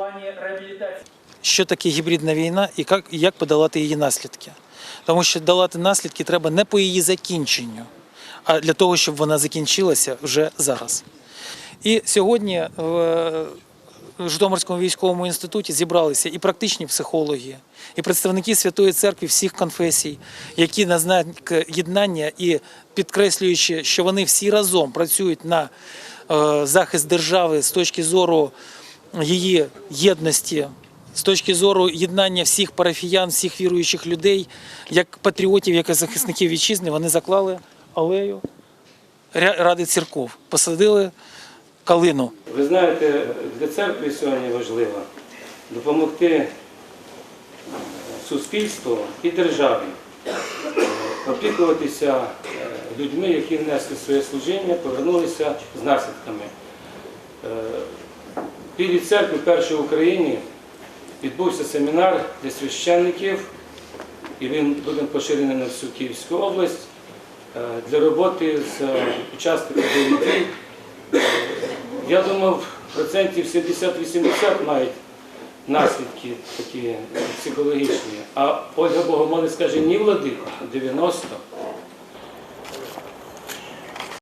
плані реабілітації. що таке гібридна війна і як, як подолати її наслідки. Тому що долати наслідки треба не по її закінченню, а для того, щоб вона закінчилася вже зараз. І сьогодні в Житомирському військовому інституті зібралися і практичні психологи, і представники Святої Церкви всіх конфесій, які на знак єднання і підкреслюючи, що вони всі разом працюють на е, захист держави з точки зору її єдності, з точки зору єднання всіх парафіян, всіх віруючих людей, як патріотів, як і захисників вітчизни, вони заклали алею ради церков, посадили калину. Ви знаєте, для церкви сьогодні важливо допомогти суспільству і державі е, опікуватися е, людьми, які внесли своє служіння, повернулися з наслідками. Білій церкві першої в Україні відбувся семінар для священників, і він буде поширений на всю Київську область е, для роботи з е, учасниками дій. Я думав, процентів 70-80 мають наслідки такі психологічні. А Ольга Богомолець каже, ні, владико, 90.